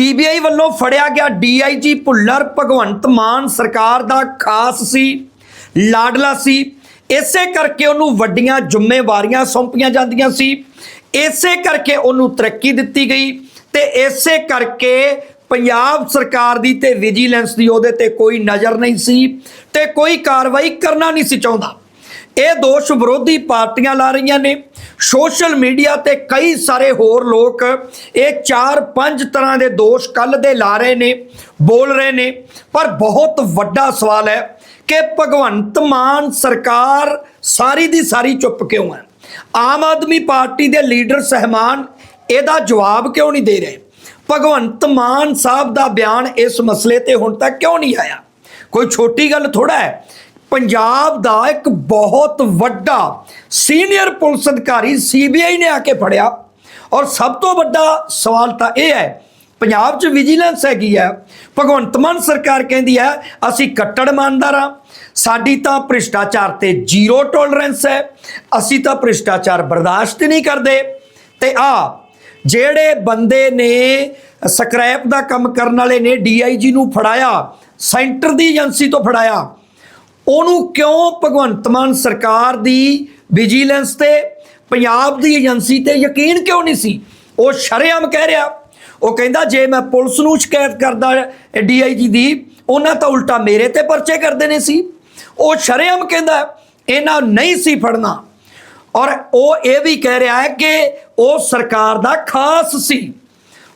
CBI ਵੱਲੋਂ ਫੜਿਆ ਗਿਆ ਡੀਆਈਜੀ ਭੁੱਲਰ ਭਗਵੰਤ ਮਾਨ ਸਰਕਾਰ ਦਾ ਖਾਸ ਸੀ, ਲਾਡਲਾ ਸੀ। ਇਸੇ ਕਰਕੇ ਉਹਨੂੰ ਵੱਡੀਆਂ ਜ਼ਿੰਮੇਵਾਰੀਆਂ ਸੌਂਪੀਆਂ ਜਾਂਦੀਆਂ ਸੀ। ਇਸੇ ਕਰਕੇ ਉਹਨੂੰ ਤਰੱਕੀ ਦਿੱਤੀ ਗਈ ਤੇ ਇਸੇ ਕਰਕੇ ਪੰਜਾਬ ਸਰਕਾਰ ਦੀ ਤੇ ਵਿਜੀਲੈਂਸ ਦੀ ਉਹਦੇ ਤੇ ਕੋਈ ਨਜ਼ਰ ਨਹੀਂ ਸੀ ਤੇ ਕੋਈ ਕਾਰਵਾਈ ਕਰਨਾ ਨਹੀਂ ਸੀ ਚਾਹੁੰਦਾ। ਇਹ ਦੋਸ਼ ਵਿਰੋਧੀ ਪਾਰਟੀਆਂ ਲਾ ਰਹੀਆਂ ਨੇ। ਸੋਸ਼ਲ ਮੀਡੀਆ ਤੇ ਕਈ ਸਾਰੇ ਹੋਰ ਲੋਕ ਇਹ 4-5 ਤਰ੍ਹਾਂ ਦੇ ਦੋਸ਼ ਕੱਲ ਦੇ ਲਾ ਰਹੇ ਨੇ, ਬੋਲ ਰਹੇ ਨੇ। ਪਰ ਬਹੁਤ ਵੱਡਾ ਸਵਾਲ ਹੈ ਕਿ ਭਗਵੰਤ ਮਾਨ ਸਰਕਾਰ ਸਾਰੀ ਦੀ ਸਾਰੀ ਚੁੱਪ ਕਿਉਂ ਹੈ? ਆਮ ਆਦਮੀ ਪਾਰਟੀ ਦੇ ਲੀਡਰ ਸਹਿਮਾਨ ਇਹਦਾ ਜਵਾਬ ਕਿਉਂ ਨਹੀਂ ਦੇ ਰਹੇ? ਭਗਵੰਤ ਮਾਨ ਸਾਹਿਬ ਦਾ ਬਿਆਨ ਇਸ ਮਸਲੇ ਤੇ ਹੁਣ ਤੱਕ ਕਿਉਂ ਨਹੀਂ ਆਇਆ? ਕੋਈ ਛੋਟੀ ਗੱਲ ਥੋੜਾ ਹੈ ਪੰਜਾਬ ਦਾ ਇੱਕ ਬਹੁਤ ਵੱਡਾ ਸੀਨੀਅਰ ਪੁਲਿਸ ਅਧਿਕਾਰੀ ਸੀਬੀਆਈ ਨੇ ਆ ਕੇ ਫੜਿਆ। ਔਰ ਸਭ ਤੋਂ ਵੱਡਾ ਸਵਾਲ ਤਾਂ ਇਹ ਹੈ, ਪੰਜਾਬ 'ਚ ਵਿਜੀਲੈਂਸ ਹੈਗੀ ਹੈ। ਭਗਵੰਤ ਮਾਨ ਸਰਕਾਰ ਕਹਿੰਦੀ ਹੈ, ਅਸੀਂ ਕੱਟੜ ਇਮਾਨਦਾਰ ਹਾਂ। ਸਾਡੀ ਤਾਂ ਭ੍ਰਿਸ਼ਟਾਚਾਰ ਤੇ ਜ਼ੀਰੋ ਟੋਲਰੈਂਸ ਹੈ। ਅਸੀਂ ਤਾਂ ਭ੍ਰਿਸ਼ਟਾਚਾਰ ਬਰਦਾਸ਼ਤ ਨਹੀਂ ਕਰਦੇ। ਤੇ ਆ, ਜਿਹੜੇ ਬੰਦੇ ਨੇ ਸਕ੍ਰੈਪ ਦਾ ਕੰਮ ਕਰਨ ਵਾਲੇ ਨੇ ਡੀਆਈਜੀ ਨੂੰ ਫੜਾਇਆ, ਸੈਂਟਰ ਦੀ ਏਜੰਸੀ ਤੋਂ ਫੜਾਇਆ ਉਹਨੂੰ ਕਿਉਂ ਭਗਵੰਤ ਮਾਨ ਸਰਕਾਰ ਦੀ ਵਿਜੀਲੈਂਸ ਤੇ, ਪੰਜਾਬ ਦੀ ਏਜੰਸੀ ਤੇ ਯਕੀਨ ਕਿਉਂ ਨਹੀਂ ਸੀ? ਉਹ ਸ਼ਰੇਆਮ ਕਹਿ ਰਿਹਾ। ਉਹ ਕਹਿੰਦਾ, ਜੇ ਮੈਂ ਪੁਲਿਸ ਨੂੰ ਸ਼ਿਕਾਇਤ ਕਰਦਾ ਡੀਆਈਜੀ ਦੀ, ਉਹਨਾਂ ਤਾਂ ਉਲਟਾ ਮੇਰੇ ਤੇ ਪਰਚੇ ਕਰਦੇ ਨੇ ਸੀ। ਉਹ ਸ਼ਰੇਆਮ ਕਹਿੰਦਾ, ਇਹਨਾਂ ਨਹੀਂ ਸੀ ਫੜਨਾ। ਔਰ ਉਹ ਇਹ ਵੀ ਕਹਿ ਰਿਹਾ ਹੈ ਕਿ ਉਹ ਸਰਕਾਰ ਦਾ ਖਾਸ ਸੀ।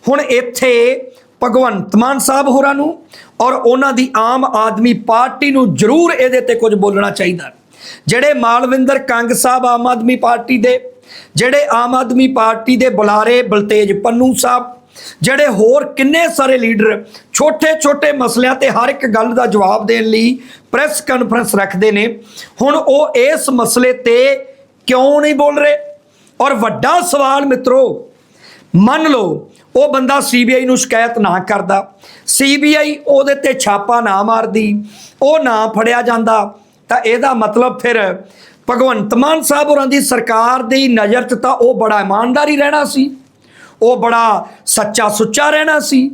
ਹੁਣ ਇੱਥੇ ਭਗਵੰਤ ਮਾਨ ਸਾਹਿਬ ਹੋਰਾਂ ਨੂੰ ਔਰ ਉਹਨਾਂ ਦੀ ਆਮ ਆਦਮੀ ਪਾਰਟੀ ਨੂੰ ਜ਼ਰੂਰ ਇਹਦੇ ਤੇ ਕੁਝ ਬੋਲਣਾ ਚਾਹੀਦਾ। ਜਿਹੜੇ ਮਾਲਵਿੰਦਰ ਕੰਗ ਸਾਹਿਬ ਆਮ ਆਦਮੀ ਪਾਰਟੀ ਦੇ, ਜਿਹੜੇ ਆਮ ਆਦਮੀ ਪਾਰਟੀ ਦੇ ਬੁਲਾਰੇ ਬਲਤੇਜ ਪੰਨੂ ਸਾਹਿਬ, ਜਿਹੜੇ ਹੋਰ ਕਿੰਨੇ ਸਾਰੇ ਲੀਡਰ ਛੋਟੇ-ਛੋਟੇ ਮਸਲਿਆਂ ਤੇ ਹਰ ਇੱਕ ਗੱਲ ਦਾ ਜਵਾਬ ਦੇਣ ਲਈ ਪ੍ਰੈਸ ਕਾਨਫਰੰਸ ਰੱਖਦੇ ਨੇ, ਹੁਣ ਉਹ ਇਸ ਮਸਲੇ ਤੇ ਕਿਉਂ ਨਹੀਂ ਬੋਲ ਰਹੇ? ਔਰ ਵੱਡਾ ਸਵਾਲ ਮਿੱਤਰੋ ਮੰਨ ਲਓ, ਉਹ ਬੰਦਾ ਸੀਬੀਆਈ ਨੂੰ ਸ਼ਿਕਾਇਤ ਨਾ ਕਰਦਾ। ਸੀਬੀਆਈ ਉਹਦੇ ਤੇ ਛਾਪਾ ਨਾ ਮਾਰਦੀ, ਉਹ ਨਾ ਫੜਿਆ ਜਾਂਦਾ, ਤਾਂ ਇਹਦਾ ਮਤਲਬ ਫਿਰ ਭਗਵੰਤ ਮਾਨ ਸਾਹਿਬ ਹੋਰਾਂ ਦੀ ਸਰਕਾਰ ਦੀ ਨਜ਼ਰ 'ਚ ਤਾਂ ਉਹ ਬੜਾ ਇਮਾਨਦਾਰੀ ਰਹਿਣਾ ਸੀ। ਉਹ ਬੜਾ ਸੱਚਾ ਸੁੱਚਾ ਰਹਿਣਾ ਸੀ।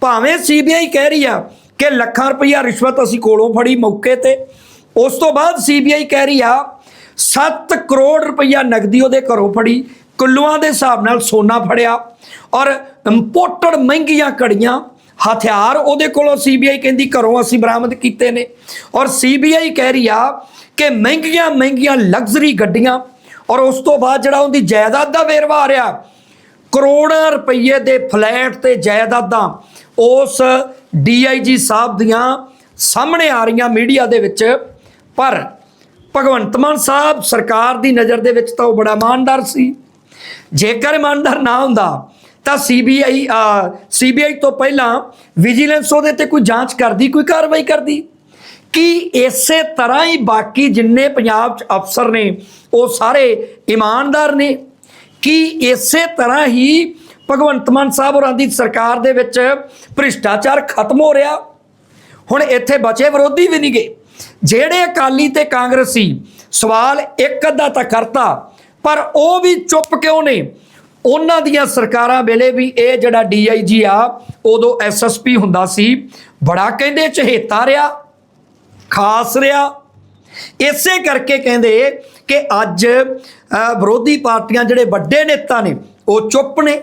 ਭਾਵੇਂ ਸੀਬੀਆਈ ਕਹਿ ਰਹੀ ਆ ਕਿ ਲੱਖਾਂ ਰੁਪਈਆ ਰਿਸ਼ਵਤ ਅਸੀਂ ਕੋਲੋਂ ਫੜੀ ਮੌਕੇ ਤੇ, ਉਸ ਤੋਂ ਬਾਅਦ ਸੀਬੀਆਈ ਕਹਿ ਰਹੀ ਆ 7 ਕਰੋੜ ਰੁਪਈਆ ਨਗਦੀ ਉਹਦੇ ਘਰੋਂ ਫੜੀ। ਕਿਲੋਆਂ ਦੇ ਹਿਸਾਬ ਨਾਲ ਸੋਨਾ ਫੜਿਆ ਔਰ ਇੰਪੋਰਟਡ ਮਹਿੰਗੀਆਂ ਕੜੀਆਂ ਹਥਿਆਰ ਉਹਦੇ ਕੋਲੋਂ ਸੀਬੀਆਈ ਕਹਿੰਦੀ ਘਰੋਂ ਅਸੀਂ ਬਰਾਮਦ ਕੀਤੇ ਨੇ ਔਰ ਸੀਬੀਆਈ ਕਹਿ ਰਹੀ ਆ ਕਿ ਮਹਿੰਗੀਆਂ ਮਹਿੰਗੀਆਂ ਲਗਜ਼ਰੀ ਗੱਡੀਆਂ ਔਰ ਉਸ ਤੋਂ ਬਾਅਦ ਜਿਹੜਾ ਉਹਦੀ ਜਾਇਦਾਦ ਦਾ ਵੇਰਵਾ ਆ ਰਿਹਾ, ਕਰੋੜਾਂ ਰੁਪਏ ਦੇ ਫਲੈਟ ਤੇ ਜਾਇਦਾਦਾਂ, ਉਸ ਡੀਆਈਜੀ ਸਾਹਿਬ ਦੀਆਂ ਸਾਹਮਣੇ ਆ ਰਹੀਆਂ ਮੀਡੀਆ ਦੇ ਵਿੱਚ, ਪਰ ਭਗਵੰਤ ਮਾਨ ਸਾਹਿਬ ਸਰਕਾਰ ਦੀ ਨਜ਼ਰ ਦੇ ਵਿੱਚ ਤਾਂ ਉਹ ਬੜਾ ਇਮਾਨਦਾਰ ਸੀ। ਜੇਕਰ ਇਮਾਨਦਾਰ ਨਾ ਹੁੰਦਾ, ਤਾਂ ਸੀਬੀਆਈ ਸੀਬੀਆਈ ਤੋਂ ਪਹਿਲਾਂ ਵਿਜੀਲੈਂਸ ਉਹਦੇ ਤੇ ਕੋਈ ਜਾਂਚ ਕਰਦੀ, ਕੋਈ ਕਾਰਵਾਈ ਕਰਦੀ? ਕਿ ਇਸੇ ਤਰ੍ਹਾਂ ਹੀ ਬਾਕੀ ਜਿੰਨੇ ਪੰਜਾਬ 'ਚ ਅਫਸਰ ਨੇ, ਉਹ ਸਾਰੇ ਇਮਾਨਦਾਰ ਨੇ? ਕਿ ਇਸੇ ਤਰ੍ਹਾਂ ਹੀ ਭਗਵੰਤ ਮਾਨ ਸਾਹਿਬ ਹੋਰਾਂ ਦੀ ਸਰਕਾਰ ਦੇ ਵਿੱਚ ਭ੍ਰਿਸ਼ਟਾਚਾਰ ਖਤਮ ਹੋ ਰਿਹਾ? ਹੁਣ ਇੱਥੇ ਬਚੇ ਵਿਰੋਧੀ ਵੀ ਨਹੀਂ ਗਏ ਜਿਹੜੇ ਅਕਾਲੀ ਤੇ ਕਾਂਗਰਸੀ ਸਵਾਲ ਇੱਕ ਅੱਧਾ ਤਾਂ ਕਰਤਾ ਪਰ ਉਹ ਵੀ ਚੁੱਪ ਕਿਉਂ ਨੇ? ਉਹਨਾਂ ਦੀਆਂ ਸਰਕਾਰਾਂ ਵੇਲੇ ਵੀ ਇਹ ਜਿਹੜਾ ਡੀਆਈਜੀ ਆ, ਉਦੋਂ ਐਸਐਸਪੀ ਹੁੰਦਾ ਸੀ, ਬੜਾ ਕਹਿੰਦੇ ਚਹੇਤਾ ਰਿਹਾ, ਖਾਸ ਰਿਹਾ। ਇਸੇ ਕਰਕੇ ਕਹਿੰਦੇ ਕਿ ਅੱਜ ਵਿਰੋਧੀ ਪਾਰਟੀਆਂ ਜਿਹੜੇ ਵੱਡੇ ਨੇਤਾ ਨੇ, ਉਹ ਚੁੱਪ ਨੇ,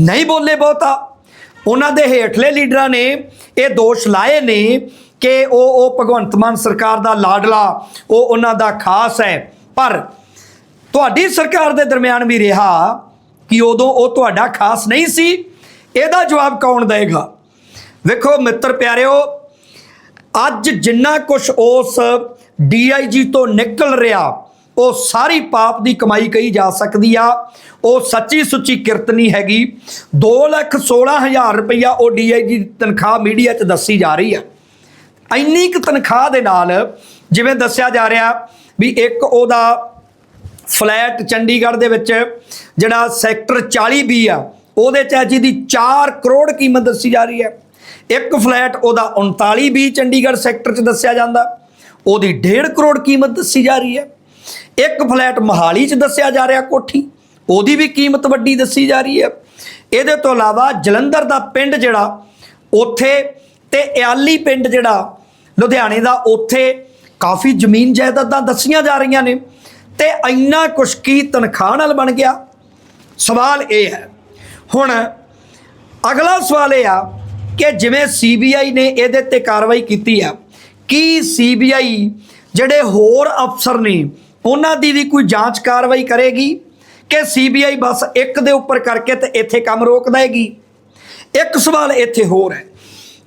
ਨਹੀਂ ਬੋਲੇ ਬਹੁਤਾ। ਉਹਨਾਂ ਦੇ ਹੇਠਲੇ ਲੀਡਰਾਂ ਨੇ ਇਹ ਦੋਸ਼ ਲਾਏ ਨੇ ਕਿ ਉਹ ਉਹ ਭਗਵੰਤ ਮਾਨ ਸਰਕਾਰ ਦਾ ਲਾਡਲਾ, ਉਹ ਉਹਨਾਂ ਦਾ ਖਾਸ ਹੈ। ਪਰ ਤੁਹਾਡੀ ਸਰਕਾਰ ਦੇ ਦਰਮਿਆਨ ਵੀ ਰਿਹਾ ਕਿ ਉਦੋਂ ਉਹ ਤੁਹਾਡਾ ਖਾਸ ਨਹੀਂ ਸੀ। ਇਹਦਾ ਜਵਾਬ ਕੌਣ ਦੇਗਾ ਵੇਖੋ ਮਿੱਤਰ ਪਿਆਰਿਓ, ਅੱਜ ਜਿੰਨਾ ਕੁਝ ਉਸ ਡੀਆਈਜੀ ਤੋਂ ਨਿਕਲ ਰਿਹਾ, ਉਹ ਸਾਰੀ ਪਾਪ ਦੀ ਕਮਾਈ ਕਹੀ ਜਾ ਸਕਦੀ ਆ। ਉਹ ਸੱਚੀ ਸੁੱਚੀ ਕਿਰਤ ਨਹੀਂ ਹੈਗੀ। 216000 ਰੁਪਇਆ ਉਹ ਡੀਆਈਜੀ ਦੀ ਤਨਖਾਹ ਮੀਡੀਆ 'ਚ ਦੱਸੀ ਜਾ ਰਹੀ ਆ। ਇੰਨੀ ਕੁ ਤਨਖਾਹ ਦੇ ਨਾਲ ਜਿਵੇਂ ਦੱਸਿਆ ਜਾ ਰਿਹਾ ਵੀ ਇੱਕ ਉਹਦਾ ਫਲੈਟ ਚੰਡੀਗੜ੍ਹ ਦੇ ਵਿੱਚ ਜਿਹੜਾ ਸੈਕਟਰ 40 ਬੀ ਆ, ਉਹਦੇ ਚ ਅੱਜ ਦੀ 4 ਕਰੋੜ ਕੀਮਤ ਦੱਸੀ ਜਾ ਰਹੀ ਹੈ। ਇੱਕ ਫਲੈਟ ਉਹਦਾ 39 ਬੀ ਚੰਡੀਗੜ੍ਹ ਸੈਕਟਰ ਚ ਦੱਸਿਆ ਜਾਂਦਾ, ਉਹਦੀ 1.5 ਕਰੋੜ ਕੀਮਤ ਦੱਸੀ ਜਾ ਰਹੀ ਹੈ। ਇੱਕ ਫਲੈਟ ਮਹਾਲੀ ਚ ਦੱਸਿਆ ਜਾ ਰਿਹਾ ਕੋਠੀ, ਉਹਦੀ ਵੀ ਕੀਮਤ ਵੱਡੀ ਦੱਸੀ ਜਾ ਰਹੀ ਹੈ। ਇਹਦੇ ਤੋਂ ਇਲਾਵਾ ਜਲੰਧਰ ਦਾ ਪਿੰਡ ਜਿਹੜਾ, ਉੱਥੇ ਤੇ ਇਆਲੀ ਪਿੰਡ ਜਿਹੜਾ, ਲੁਧਿਆਣੇ ਦਾ, ਉੱਥੇ ਕਾਫੀ ਜ਼ਮੀਨ ਜਾਇਦਾਦਾਂ ਦੱਸੀਆਂ ਜਾ ਰਹੀਆਂ ਨੇ। ਤੇ ਇੰਨਾ ਕੁਛ ਕੀ ਤਨਖਾਹ ਨਾਲ ਬਣ ਗਿਆ? ਸਵਾਲ ਇਹ ਹੈ। ਹੁਣ ਅਗਲਾ ਸਵਾਲ ਇਹ ਆ ਕਿ ਜਿਵੇਂ ਸੀਬੀਆਈ ਨੇ ਇਹਦੇ ਤੇ ਕਾਰਵਾਈ ਕੀਤੀ ਆ, ਕੀ ਸੀਬੀਆਈ ਜਿਹੜੇ ਹੋਰ ਅਫਸਰ ਨੇ, ਉਹਨਾਂ ਦੀ ਵੀ ਕੋਈ ਜਾਂਚ ਕਾਰਵਾਈ ਕਰੇਗੀ? ਕਿ ਸੀਬੀਆਈ ਬਸ ਇੱਕ ਦੇ ਉੱਪਰ ਕਰਕੇ ਤੇ ਇੱਥੇ ਕੰਮ ਰੋਕ ਦੇਗੀ? ਇੱਕ ਸਵਾਲ ਇੱਥੇ ਹੋਰ ਹੈ।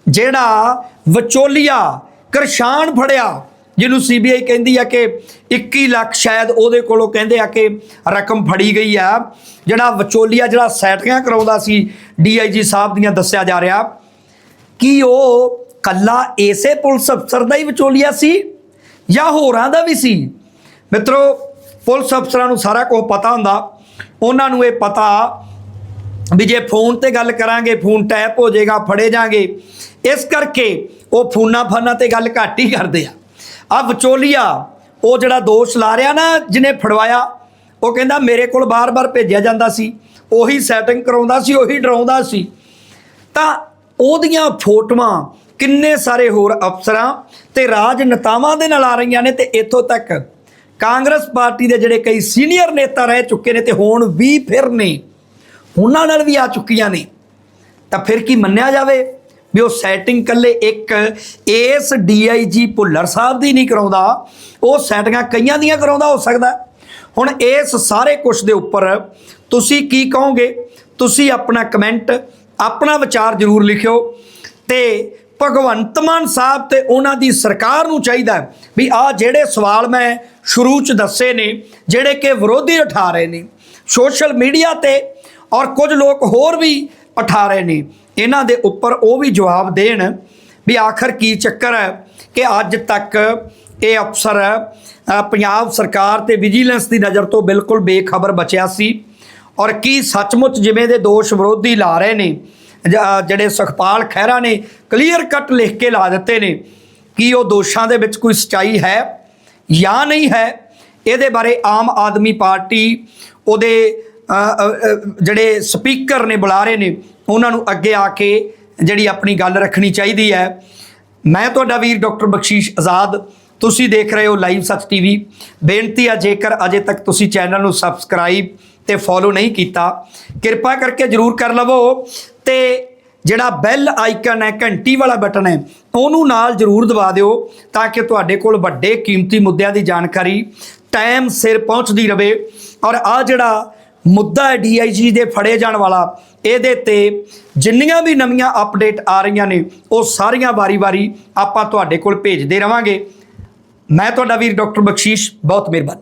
ਜਿਹੜਾ ਵਿਚੋਲੀਆ, ਕਰਸ਼ਾਨ ਫੜਿਆ ਜਿਹਨੂੰ ਸੀਬੀਆਈ ਕਹਿੰਦੀ ਆ ਕਿ 21 ਲੱਖ ਸ਼ਾਇਦ ਉਹਦੇ ਕੋਲੋਂ ਕਹਿੰਦੇ ਆ ਕਿ ਰਕਮ ਫੜੀ ਗਈ ਆ। ਜਿਹੜਾ ਵਿਚੋਲੀਆ ਜਿਹੜਾ ਸੈਟਿੰਗਾਂ ਕਰਾਉਂਦਾ ਸੀ ਡੀਆਈਜੀ ਸਾਹਿਬ ਦੀਆਂ ਦੱਸਿਆ ਜਾ ਰਿਹਾ। ਕਿ ਉਹ ਕੱਲਾ ਏਸੇ ਪੁਲਿਸ ਅਫਸਰ ਦਾ ਹੀ ਵਿਚੋਲੀਆ ਸੀ ਜਾਂ ਹੋਰਾਂ ਦਾ ਵੀ ਸੀ? ਮਿੱਤਰੋ, ਪੁਲਿਸ ਅਫਸਰਾਂ ਨੂੰ ਸਾਰਾ ਕੁਝ ਪਤਾ ਹੁੰਦਾ। ਉਹਨਾਂ ਨੂੰ ਇਹ ਪਤਾ ਵੀ ਜੇ ਫੋਨ ਤੇ ਗੱਲ ਕਰਾਂਗੇ, ਫੋਨ ਟੈਪ ਹੋ ਜਾਏਗਾ, ਫੜੇ ਜਾਾਂਗੇ। ਇਸ ਕਰਕੇ ਉਹ ਫੋਨਾਂ ਫਾਨਾਂ ਤੇ ਗੱਲ ਘੱਟ ਹੀ ਕਰਦੇ ਆ। ਆ ਵਿਚੋਲੀਆ, ਉਹ ਜਿਹੜਾ ਦੋਸ਼ ਲਾ ਰਿਹਾ ਨਾ, ਜਿਹਨੇ ਫੜਵਾਇਆ, ਉਹ ਕਹਿੰਦਾ ਮੇਰੇ ਕੋਲ ਬਾਰ-ਬਾਰ ਭੇਜਿਆ ਜਾਂਦਾ ਸੀ, ਉਹੀ ਸੈਟਿੰਗ ਕਰਾਉਂਦਾ ਸੀ, ਉਹੀ ਡਰਾਉਂਦਾ ਸੀ। ਤਾਂ ਉਹਦੀਆਂ ਫੋਟੋਆਂ ਕਿੰਨੇ ਸਾਰੇ ਹੋਰ ਅਫਸਰਾਂ ਤੇ ਰਾਜਨੇਤਾਵਾਂ ਦੇ ਨਾਲ ਆ ਰਹੀਆਂ ਨੇ ਤੇ ਇੱਥੋਂ ਤੱਕ ਕਾਂਗਰਸ ਪਾਰਟੀ ਦੇ ਜਿਹੜੇ ਕਈ ਸੀਨੀਅਰ ਨੇਤਾ ਰਹਿ ਚੁੱਕੇ ਨੇ ਤੇ ਹੁਣ ਵੀ ਫਿਰ ਨੇ, ਉਹਨਾਂ ਨਾਲ ਵੀ ਆ ਚੁੱਕੀਆਂ ਨੇ। ਤਾਂ ਫਿਰ ਕੀ ਮੰਨਿਆ ਜਾਵੇ? ਵੀ ਉਹ ਸੈਟਿੰਗ ਕੱਲੇ ਇੱਕ ਇਸ ਡੀਆਈਜੀ ਭੁੱਲਰ ਸਾਹਿਬ ਦੀ ਨਹੀਂ ਕਰਾਉਂਦਾ। ਉਹ ਸੈਟਿੰਗਾਂ ਕਈਆਂ ਦੀਆਂ ਕਰਾਉਂਦਾ, ਹੋ ਸਕਦਾ ਹੁਣ ਇਸ ਸਾਰੇ ਕੁਝ ਦੇ ਉੱਪਰ ਤੁਸੀਂ ਕੀ ਕਹੋਗੇ? ਤੁਸੀਂ ਆਪਣਾ ਕਮੈਂਟ ਆਪਣਾ ਵਿਚਾਰ ਜ਼ਰੂਰ ਲਿਖਿਓ ਤੇ ਭਗਵੰਤ ਮਾਨ ਸਾਹਿਬ ਤੇ ਉਹਨਾਂ ਦੀ ਸਰਕਾਰ ਨੂੰ ਚਾਹੀਦਾ ਵੀ ਆ ਜਿਹੜੇ ਸਵਾਲ ਮੈਂ ਸ਼ੁਰੂ ਚ ਦੱਸੇ ਨੇ, ਜਿਹੜੇ ਕਿ ਵਿਰੋਧੀ ਉਠਾ ਰਹੇ ਨੇ, ਸੋਸ਼ਲ ਮੀਡੀਆ ਤੇ ਔਰ ਕੁਝ ਲੋਕ ਹੋਰ ਵੀ ਉਠਾ ਰਹੇ ਨੇ ਇਹਨਾਂ ਦੇ ਉੱਪਰ ਉਹ ਵੀ ਜਵਾਬ ਦੇਣ ਵੀ ਆਖਰ ਕੀ ਚੱਕਰ ਹੈ ਕਿ ਅੱਜ ਤੱਕ ਇਹ ਅਫਸਰ ਪੰਜਾਬ ਸਰਕਾਰ ਤੇ ਵਿਜੀਲੈਂਸ ਦੀ ਨਜ਼ਰ ਤੋਂ ਬਿਲਕੁਲ ਬੇਖਬਰ ਬਚਿਆ ਸੀ ਔਰ ਕੀ ਸੱਚਮੁੱਚ ਜਿਵੇਂ ਦੇ ਦੋਸ਼ ਵਿਰੋਧੀ ਲਾ ਰਹੇ ਨੇ, ਜ- ਜਿਹੜੇ ਸੁਖਪਾਲ ਖਹਿਰਾ ਨੇ ਕਲੀਅਰ ਕੱਟ ਲਿਖ ਕੇ ਲਾ ਦਿੱਤੇ ਨੇ, ਕੀ ਉਹ ਦੋਸ਼ਾਂ ਦੇ ਵਿੱਚ ਕੋਈ ਸਚਾਈ ਹੈ ਜਾਂ ਨਹੀਂ ਹੈ? ਇਹਦੇ ਬਾਰੇ ਆਮ ਆਦਮੀ ਪਾਰਟੀ ਉਹਦੇ ਜਿਹੜੇ ਸਪੀਕਰ ਨੇ ਬੁਲਾ ਰਹੇ ਨੇ ਉਹਨਾਂ ਨੂੰ ਅੱਗੇ ਆ ਕੇ ਜਿਹੜੀ ਆਪਣੀ ਗੱਲ ਰੱਖਣੀ ਚਾਹੀਦੀ ਹੈ। ਮੈਂ ਤੁਹਾਡਾ ਵੀਰ ਡਾਕਟਰ ਬਖਸ਼ੀਸ਼ ਆਜ਼ਾਦ, ਤੁਸੀਂ ਦੇਖ ਰਹੇ ਹੋ ਲਾਈਵ ਸੱਚ ਟੀਵੀ। ਬੇਨਤੀ ਹੈ ਜੇਕਰ ਅਜੇ ਤੱਕ ਤੁਸੀਂ ਚੈਨਲ ਨੂੰ ਸਬਸਕ੍ਰਾਈਬ ਤੇ ਫੋਲੋ ਨਹੀਂ ਕੀਤਾ, ਕਿਰਪਾ ਕਰਕੇ ਜਰੂਰ ਕਰ ਲਵੋ ਤੇ ਜਿਹੜਾ ਬੈਲ ਆਈਕਨ ਹੈ, ਘੰਟੀ ਵਾਲਾ ਬਟਨ ਹੈ, ਉਹਨੂੰ ਨਾਲ ਜਰੂਰ ਦਬਾ ਦਿਓ ਤਾਂ ਕਿ ਤੁਹਾਡੇ ਕੋਲ ਵੱਡੇ ਕੀਮਤੀ ਮੁੱਦਿਆਂ ਦੀ ਜਾਣਕਾਰੀ ਟਾਈਮ ਸਿਰ ਪਹੁੰਚਦੀ ਰਵੇ। ਔਰ ਆ ਜਿਹੜਾ ਮੁੱਦਾ ਹੈ ਡੀਆਈਜੀ ਦੇ ਫੜੇ ਜਾਣ ਵਾਲਾ। ਇਹਦੇ ਤੇ ਜਿੰਨੀਆਂ ਵੀ ਨਵੀਆਂ ਅਪਡੇਟ ਆ ਰਹੀਆਂ ਨੇ, ਉਹ ਸਾਰੀਆਂ ਵਾਰੀ-ਵਾਰੀ ਆਪਾਂ ਤੁਹਾਡੇ ਕੋਲ ਭੇਜਦੇ ਰਵਾਂਗੇ। ਮੈਂ ਤੁਹਾਡਾ ਵੀਰ ਡਾਕਟਰ ਬਖਸ਼ੀਸ਼, ਬਹੁਤ ਮਿਹਰਬਾਨੀ।